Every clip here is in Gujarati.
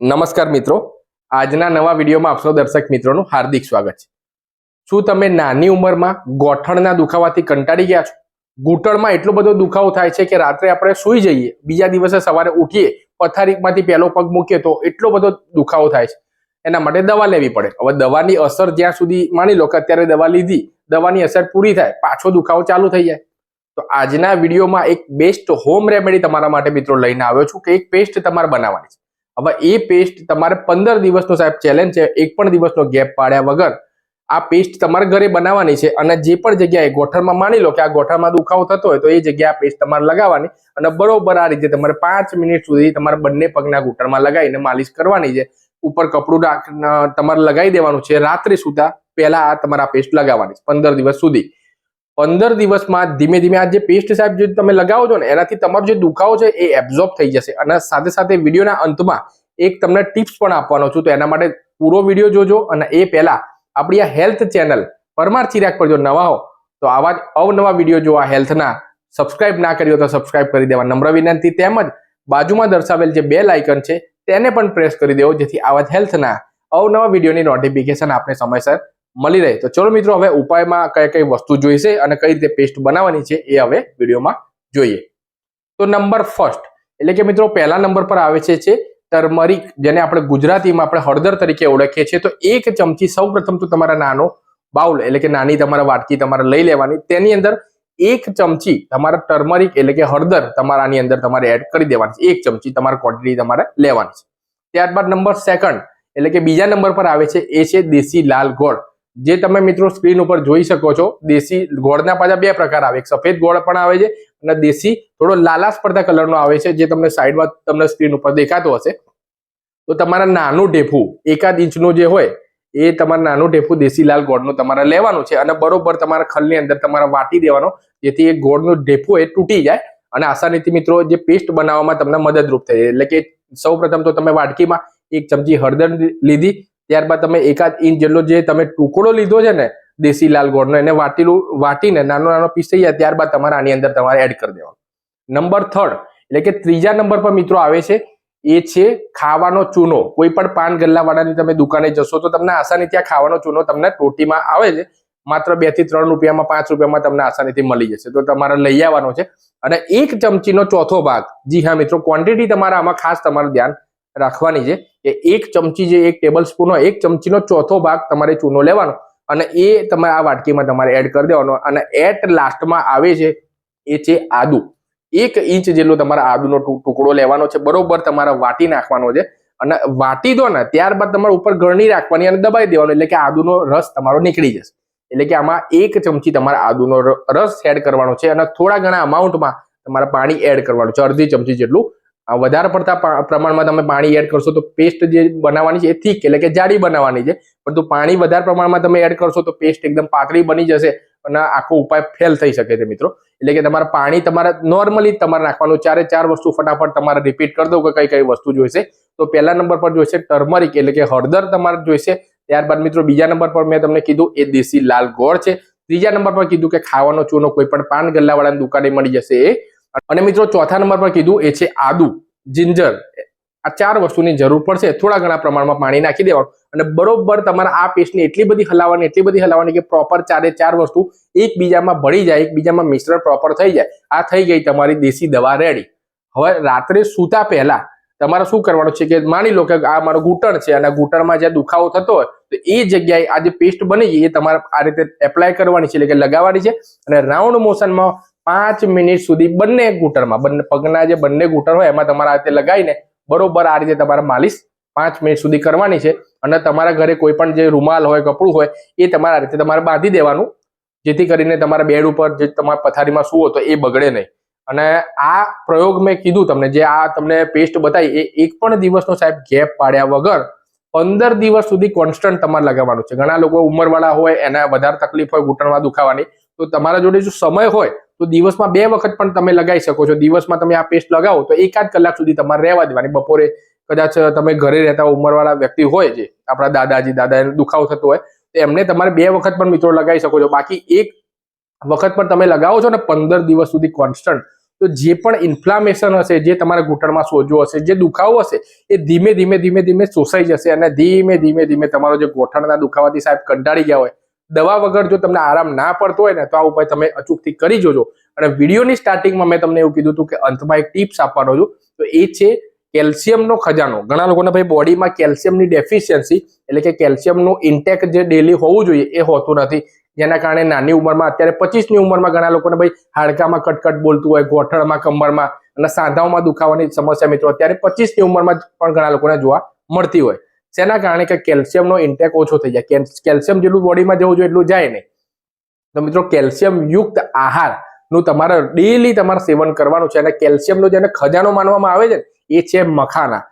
નમસ્કાર મિત્રો. આજના નવા વિડીયોમાં આપસો દર્શક મિત્રોનું હાર્દિક સ્વાગત છે. શું તમે નાની ઉંમરમાં ગોઠણના દુખાવાથી કંટાળી ગયા છો? ઘૂંટણમાં એટલો બધો દુખાવો થાય છે કે રાત્રે આપણે સૂઈ જઈએ, બીજા દિવસે સવારે ઉઠીએ, પથારીમાંથી પહેલો પગ મૂકીએ તો એટલો બધો દુખાવો થાય છે. એના માટે દવા લેવી પડે. હવે દવાની અસર જ્યાં સુધી માની લો કે અત્યારે દવા લીધી, દવાની અસર પૂરી થાય, પાછો દુખાવો ચાલુ થઈ જાય. તો આજના વિડીયોમાં એક બેસ્ટ હોમ રેમેડી તમારા માટે મિત્રો લઈને આવ્યો છું કે એક પેસ્ટ તમારે બનાવવાની છે. હવે એ પેસ્ટ તમારે પંદર દિવસનો સાહેબ ચેલેન્જ છે, એક પણ દિવસનો ગેપ પાડ્યા વગર. આ પેસ્ટ તમારે ઘરે બનાવવાની છે અને જે પણ જગ્યાએ ગોઠણમાં માની લો કે આ ગોઠણમાં દુખાવો થતો હોય તો એ જગ્યાએ પેસ્ટ તમારે લગાવવાની અને બરોબર આ રીતે તમારે પાંચ મિનિટ સુધી તમારે બંને પગના ઘૂંટણમાં લગાવીને માલિશ કરવાની છે. ઉપર કપડું રાખ તમારે લગાવી દેવાનું છે રાત્રે સુધા પહેલા આ તમારે પેસ્ટ લગાવવાની છે, પંદર દિવસ સુધી. પંદર દિવસમાં ધીમે ધીમે આ જે પેસ્ટ સાહેબ જે તમે લગાવો છો ને, એનાથી તમારો જે દુખાવો છે એ એબ્ઝોર્બ થઈ જશે. અને સાથે સાથે વિડીયોના અંતમાં એક તમને ટિપ્સ પણ આપવાનો છું, તો એના માટે પૂરો વીડિયો જોજો અને એ પહેલા આપણી આ હેલ્થ ચેનલ પરમાર ચિરાગ પર જો નવા હો, તો આવા જ અવનવા વીડિયો જોવા હેલ્થના સબસ્ક્રાઇબ ના કર્યો તો સબસ્ક્રાઇબ કરી દેવા. નમ્ર વિનંતી, તેમજ બાજુમાં દર્શાવેલ જે બેલ આઇકન છે, તેને પણ પ્રેસ કરી દેવો, જેથી આવા જ હેલ્થના અવનવા વિડીયોની નોટિફિકેશન આપને સમયસર મળી રહે. તો ચલો મિત્રો, હવે ઉપાયમાં કઈ કઈ વસ્તુ જોઈશે અને કઈ રીતે પેસ્ટ બનાવવાની છે એ હવે વિડીયોમાં જોઈએ. તો નંબર ફર્સ્ટ એટલે કે મિત્રો પહેલા નંબર પર આવે છે ટર્મરિક જેને આપણે ગુજરાતીમાં આપણે હળદર તરીકે ઓળખીએ છીએ. તો એક ચમચી સૌપ્રથમ તો તમારા નાનો બાઉલ, એટલે કે નાની તમારા વાટકી તમારે લઈ લેવાની. તેની અંદર એક ચમચી તમારા ટર્મરિક એટલે કે હળદર તમારા આની અંદર તમારે એડ કરી દેવાની છે. એક ચમચી તમારે ક્વોન્ટિટી તમારે લેવાની છે. ત્યારબાદ નંબર સેકન્ડ એટલે કે બીજા નંબર પર આવે છે, એ છે દેશી લાલ ગોળ. જે તમે મિત્રો સ્ક્રીન ઉપર જોઈ શકો છો, દેશી ગોળના પાછા બે પ્રકાર આવે. એક સફેદ ગોળ પણ આવે છે અને દેશી થોડો લાલા પડતા કલરનો આવે છે, જે તમને સાઈડમાં તમને સ્ક્રીન ઉપર દેખાતો હશે. તો તમારા નાનું ઢેફું, એકાદ ઇંચનું જે હોય, એ તમારે નાનું ઢેફું દેશી લાલ ગોળનું તમારે લેવાનું છે અને બરોબર તમારા ખલની અંદર તમારે વાટી દેવાનો, જેથી એ ગોળનું ઢેફું એ તૂટી જાય અને આસાનીથી મિત્રો જે પેસ્ટ બનાવવામાં તમને મદદરૂપ થાય એટલે કે સૌ તો તમે વાટકીમાં એક ચમચી હળદર લીધી ત્યારબાદ તમે એકાદ ઇંચ જેટલો જે તમે ટુકડો લીધો છે ને, દેશી લાલ ગોળનો, એને વાટીલું, વાટીને નાનો નાનો પીસ થઈ જાય, ત્યારબાદ તમારે આની અંદર તમારે એડ કરી દેવાનો. નંબર થર્ડ એટલે કે ત્રીજા નંબર પર મિત્રો આવે છે, એ છે ખાવાનો ચૂનો. કોઈ પણ પાન ગલ્લાવાળાની તમે દુકાને જશો તો તમને આસાનીથી આ ખાવાનો ચૂનો તમને ટોટીમાં આવે છે. માત્ર બેથી ત્રણ રૂપિયામાં, પાંચ રૂપિયામાં તમને આસાનીથી મળી જશે. તો તમારે લઈ આવવાનો છે. અને એક ચમચીનો ચોથો ભાગ. જી હા મિત્રો ક્વોન્ટિટી તમારે આમાં ખાસ તમારું ધ્યાન રાખવાની છે. કે એક ચમચી જે એક ટેબલ સ્પૂન હોય એક ચમચીનો ચોથો ભાગ તમારે ચૂનો લેવાનો અને એ તમે આ વાટકીમાં તમારે એડ કરી દેવાનો અને એટ લાસ્ટમાં આવે છે, એ છે આદુ. એક ઇંચ જેટલો તમારે આદુનો ટુકડો લેવાનો છે, બરોબર તમારે વાટી નાખવાનો છે અને વાટી દો ને ત્યારબાદ તમારે ઉપર ગળણી રાખવાની અને દબાઈ દેવાનો એટલે કે આદુનો રસ તમારો નીકળી જશે. એટલે કે આમાં એક ચમચી તમારે આદુનો રસ એડ કરવાનો છે અને થોડા ઘણા અમાઉન્ટમાં તમારે પાણી એડ કરવાનું છે, અડધી ચમચી જેટલું વધારે પડતા પ્રમાણમાં તમે પાણી એડ કરશો તો પેસ્ટ જે બનાવવાની છે એ થીક એટલે કે જાડી બનાવવાની છે. પરંતુ પાણી વધારે પ્રમાણમાં તમે એડ કરશો તો પેસ્ટ એકદમ પાતળી બની જશે અને આખો ઉપાય ફેલ થઈ શકે છે મિત્રો. એટલે કે તમારે પાણી તમારે નોર્મલી તમારે નાખવાનું. ચારે ચાર વસ્તુ ફટાફટ તમારે રિપીટ કરી દઉં કે કઈ કઈ વસ્તુ જોઈશે. તો પહેલા નંબર પર જોઈશે ટર્મરિક એટલે કે હળદર તમારે જોઈશે. ત્યારબાદ મિત્રો બીજા નંબર પર મેં તમને કીધું એ દેશી લાલ ગોળ છે. ત્રીજા નંબર પર કીધું કે ખાવાનો ચૂનો કોઈ પણ પાન ગલ્લાવાળાની દુકાને મળી જશે એ. અને મિત્રો ચોથા નંબર પર કીધું એ છે આદુ, જિંજર. આ ચાર વસ્તુની જરૂર પડશે. થોડા ઘણા પ્રમાણમાં પાણી નાખી દેવાનું. અને બરોબર તમારા આ પેસ્ટને એટલી બધી હલાવવાની, એટલી બધી હલાવવાની કે પ્રોપર ચારે ચાર વસ્તુ એકબીજામાં ભળી જાય, એકબીજામાં મિશ્રણ પ્રોપર થઈ જાય. આ થઈ ગઈ તમારી દેશી દવા રેડી હવે રાત્રે સૂતા પહેલા તમારે શું કરવાનું છે કે માની લો કે આ મારો ઘૂંટણ છે અને ઘૂંટણમાં જે દુખાવો થતો હોય, તો એ જગ્યાએ આ જે પેસ્ટ બની ગઈ એ તમારે આ રીતે એપ્લાય કરવાની છે, એટલે કે લગાવવાની છે. અને રાઉન્ડ મોશનમાં પાંચ મિનિટ સુધી બંને ઘૂંટણમાં, બંને પગના જે બંને ઘૂંટણ હોય એમાં તમારા હાથે લગાવીને બરોબર આ રીતે તમારે માલિશ પાંચ મિનિટ સુધી કરવાની છે. અને તમારા ઘરે કોઈ પણ જે રૂમાલ હોય, કપડું હોય, એ તમારા રીતે તમારે બાંધી દેવાનું. જેથી કરીને તમારા બેડ ઉપર જે તમારા પથારીમાં સુવો તો એ બગડે નહીં. અને આ પ્રયોગ મેં કીધું તમને, જે આ તમને પેસ્ટ બતાવી, એ એક પણ દિવસનો સાહેબ ગેપ પાડ્યા વગર પંદર દિવસ સુધી કોન્સ્ટન્ટ તમારે લગાવવાનું છે. ઘણા લોકો ઉંમરવાળા હોય, એને વધારે તકલીફ હોય, ઘૂંટણમાં દુખાવાની. તો તમારા જોડે જો સમય હોય તો દિવસમાં બે વખત પણ તમે લગાવી શકો છો. દિવસમાં તમે આ પેસ્ટ લગાવો તો એકાદ કલાક સુધી તમારે રહેવા દેવાની. બપોરે કદાચ તમે ઘરે રહેતા ઉંમરવાળા વ્યક્તિ હોય જે, આપણા દાદાજી દાદા દુખાવો થતો હોય, તો એમને તમારે બે વખત પણ મિત્રો લગાવી શકો છો. બાકી એક વખત પણ તમે લગાવો છો ને પંદર દિવસ સુધી કોન્સ્ટન્ટ તો જે પણ ઇન્ફ્લામેશન હશે, જે તમારા ઘૂંટણમાં સોજો હશે, જે દુખાવો હશે, એ ધીમે ધીમે ધીમે ધીમે શોષાઈ જશે અને ધીમે ધીમે ધીમે તમારો જે ગોઠણના દુખાવાથી સાહેબ કંટાળી ગયા હોય દવા વગર જો તમને આરામ ના પડતો હોય ને, તો આ ઉપાય તમે અચૂકથી કરી જોજો. અને વિડીયોની સ્ટાર્ટિંગમાં મેં તમને એવું કીધું હતું કે અંતમાં એક ટિપ્સ આપવાનો છું. તો એ છે કેલ્શિયમનો ખજાનો. ઘણા લોકોને ભાઈ બોડીમાં કેલ્શિયમની ડેફિશિયન્સી એટલે કે કેલ્શિયમનું ઇન્ટેક જે ડેલી હોવું જોઈએ એ હોતું નથી. જેના કારણે નાની ઉંમરમાં, અત્યારે પચીસની ઉંમરમાં ઘણા લોકોને ભાઈ હાડકામાં કટકટ બોલતું હોય, ગોઠણમાં કમરમાં અને સાંધાઓમાં દુખાવાની સમસ્યા મિત્રો, અત્યારે પચીસની ઉંમરમાં પણ ઘણા લોકોને જોવા મળતી હોય. શેના કારણે કે કેલ્શિયમનો ઇન્ટેક ઓછો થઈ જાય? કેલ્શિયમ જેટલું બોડીમાં જવું જોઈએ એટલું જાય નહીં. તો મિત્રો કેલ્શિયમ યુક્ત આહારનું તમારે ડેલી તમારે સેવન કરવાનું છે અને કેલ્શિયમનો જેને ખજાનો માનવામાં આવે છે એ છે મખાના.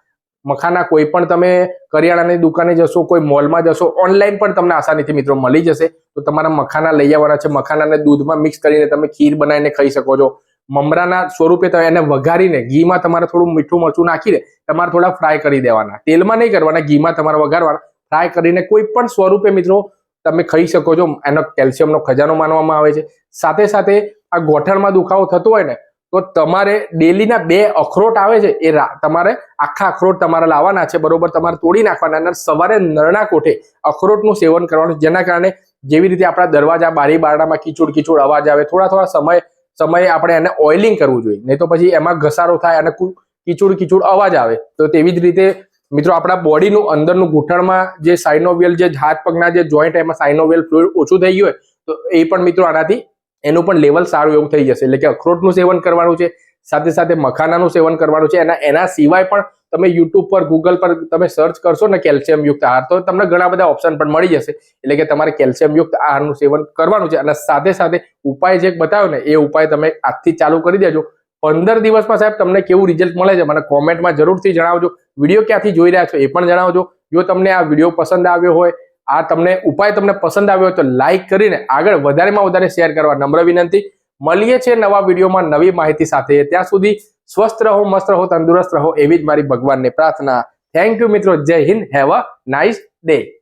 મખાના કોઈ પણ તમે કરિયાણાની દુકાને જશો, કોઈ મોલમાં જશો ઓનલાઈન પણ તમને આસાનીથી મિત્રો મળી જશે. તો તમારા મખાના લઈ આવવાના છે. મખાનાને દૂધમાં મિક્સ કરીને તમે ખીર બનાવીને ખાઈ શકો છો. મમરાના સ્વરૂપે તમે એને વઘારીને ઘીમાં તમારે થોડું મીઠું મરચું નાખીને તમારે થોડા ફ્રાય કરી દેવાના. તેલમાં નહીં કરવાના, ઘીમાં તમારે વઘારવાના. ફ્રાય કરીને કોઈ પણ સ્વરૂપે મિત્રો તમે ખાઈ શકો છો, એનો કેલ્શિયમનો ખજાનો માનવામાં આવે છે. સાથે સાથે આ ગોઠણમાં દુખાવો થતો હોય ને, તો તમારે ડેલીના બે અખરોટ આવે છે, એ તમારે આખા અખરોટ તમારે લાવવાના છે, બરોબર? તમારે તોડી નાખવાના અને સવારે નરણા કોઠે અખરોટનું સેવન કરવાનું જેના કારણે જેવી રીતે આપણા દરવાજા બારી બારણામાં કીચુડ કીચુડ અવાજ આવે થોડા થોડા સમય સમયે આપણે એને ઓઇલિંગ કરવું જોઈએ. નહીં તો પછી એમાં ઘસારો થાય અને કિચુડ કીચુડ અવાજ આવે. તો તેવી જ રીતે મિત્રો આપણા બોડીનું અંદરનું ઘૂંટણમાં જે સાઇનોવિયલ જે હાથ પગના જે જોઈન્ટ એમાં સાઇનોવિયલ ફ્લુઇડ ઓછું થઈ ગયું હોય, તો એ પણ મિત્રો આનાથી એનું પણ લેવલ સારું એવું થઈ જશે. એટલે કે અખરોટનું સેવન કરવાનું છે, સાથે સાથે મખાનાનું સેવન કરવાનું છે. એના એના સિવાય પણ તમે યુટ્યુબ પર ગૂગલ પર તમે સર્ચ કરશો ને કેલ્શિયમ યુક્ત આહાર, તો તમને ઘણા બધા ઓપ્શન પણ મળી જશે. એટલે કે તમારે કેલ્શિયમ યુક્ત આહારનું સેવન કરવાનું છે. અને સાથે સાથે ઉપાય જે બતાવ્યો ને, એ ઉપાય તમે આજથી ચાલુ કરી દેજો. પંદર દિવસમાં સાહેબ તમને કેવું રિઝલ્ટ મળે છે, મને કોમેન્ટમાં જરૂરથી જણાવજો. વીડિયો ક્યાંથી જોઈ રહ્યા છો એ પણ જણાવજો. જો તમને આ વીડિયો પસંદ આવ્યો હોય, આ તમને ઉપાય તમને પસંદ આવ્યો હોય તો લાઇક કરીને આગળ વધારેમાં વધારે શેર કરવા નમ્ર વિનંતી. મળીએ છીએ નવા વિડીયોમાં નવી માહિતી સાથે. ત્યાં સુધી સ્વસ્થ રહો, મસ્ત રહો, તંદુરસ્ત રહો એવી જ મારી ભગવાનને પ્રાર્થના. થેન્ક યુ મિત્રો. જય Hind. Have a nice day